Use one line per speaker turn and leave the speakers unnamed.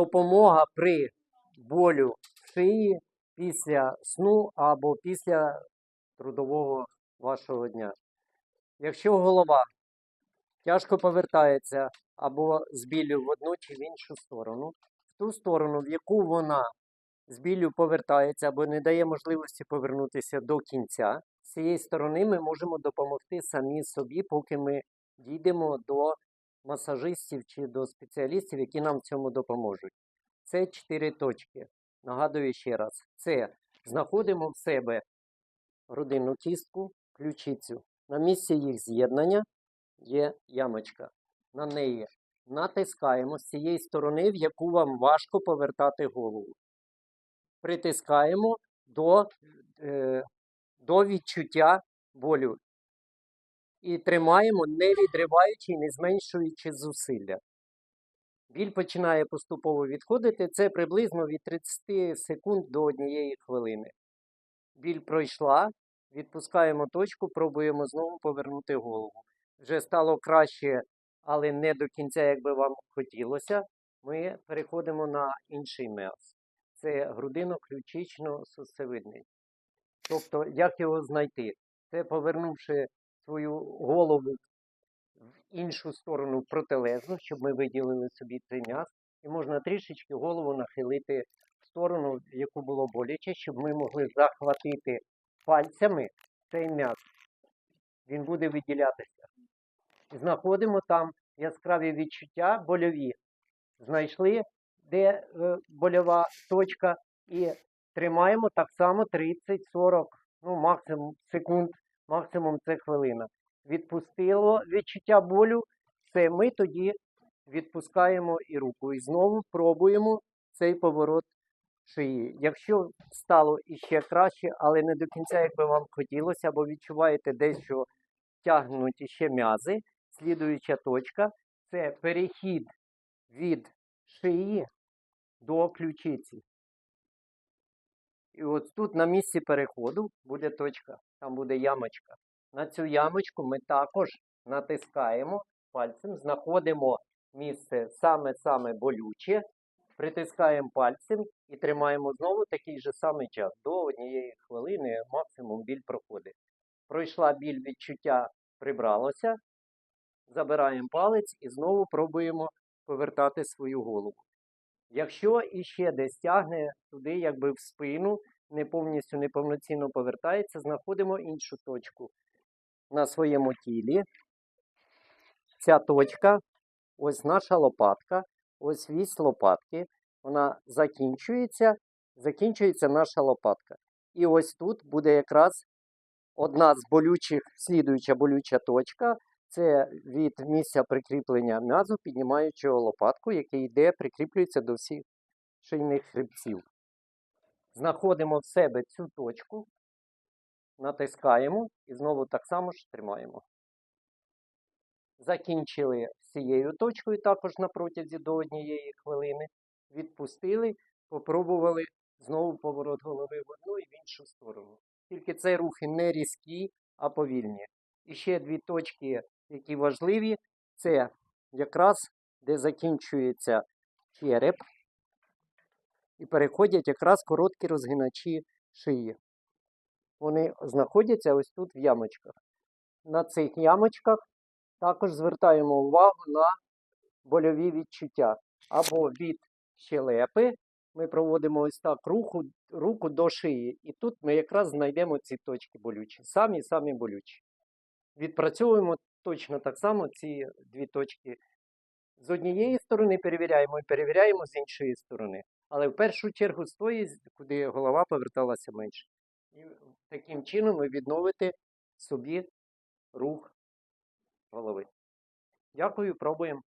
Допомога при болю шиї після сну або після трудового вашого дня. Якщо голова тяжко повертається або з біллю в одну чи в іншу сторону, в ту сторону, в яку вона з повертається або не дає можливості повернутися до кінця, з цієї сторони ми можемо допомогти самі собі, поки ми дійдемо до масажистів чи до спеціалістів, які нам в цьому допоможуть. Це чотири точки. Нагадую ще раз: це знаходимо в себе грудинну кістку, ключицю. На місці їх з'єднання є ямочка. На неї натискаємо з цієї сторони, в яку вам важко повертати голову. Притискаємо до, е, до відчуття болю. І тримаємо, не відриваючи і не зменшуючи зусилля. Біль починає поступово відходити. Це приблизно від 30 секунд до однієї хвилини. Біль пройшла, відпускаємо точку, пробуємо знову повернути голову. Вже стало краще, але не до кінця, як би вам хотілося. Ми переходимо на інший м'яз. Це грудино-ключично-сосцевидний. Тобто, як його знайти? Це повернувши свою голову в іншу сторону протилежну, щоб ми виділили собі цей м'яз. І можна трішечки голову нахилити в сторону, яку було боляче, щоб ми могли захватити пальцями цей м'яз. Він буде виділятися. Знаходимо там яскраві відчуття больові. Знайшли, де е, больова точка, і тримаємо так само 30-40, ну максимум секунд, максимум це хвилина. Відпустило відчуття болю, все, ми тоді відпускаємо і руку. І знову пробуємо цей поворот шиї. Якщо стало іще краще, але не до кінця, як би вам хотілося, або відчуваєте десь, що тягнуть іще м'язи, слідуюча точка це перехід від шиї до ключиці. І от тут на місці переходу буде точка, там буде ямочка. На цю ямочку ми також натискаємо пальцем, знаходимо місце саме-саме болюче, притискаємо пальцем і тримаємо знову такий же самий час. До однієї хвилини максимум біль проходить. Пройшла біль, відчуття прибралося, забираємо палець і знову пробуємо повертати свою голову. Якщо іще десь тягне туди, якби в спину, не повністю неповноцінно повертається, знаходимо іншу точку на своєму тілі. Ця точка, ось наша лопатка, ось вісь лопатки, вона закінчується, закінчується наша лопатка. І ось тут буде якраз одна з болючих, слідуюча болюча точка. Це від місця прикріплення м'язу, піднімаючого лопатку, який йде, прикріплюється до всіх шийних хребців. Знаходимо в себе цю точку, натискаємо і знову так само ж тримаємо. Закінчили цією точкою також на протязі до однієї хвилини. Відпустили, попробували знову поворот голови в одну і в іншу сторону. Тільки це рухи не різкі, а повільні. І ще дві точки, які важливі, це якраз де закінчується череп і переходять якраз короткі розгиначі шиї. Вони знаходяться ось тут в ямочках. На цих ямочках також звертаємо увагу на больові відчуття. Або від щелепи ми проводимо ось так руху, руку до шиї. І тут ми якраз знайдемо ці точки болючі. Самі-самі болючі. Відпрацьовуємо точно так само ці дві точки. З однієї сторони перевіряємо і перевіряємо з іншої сторони. Але в першу чергу з тої, куди голова поверталася менше. І таким чином ви відновите собі рух голови. Дякую, пробуємо.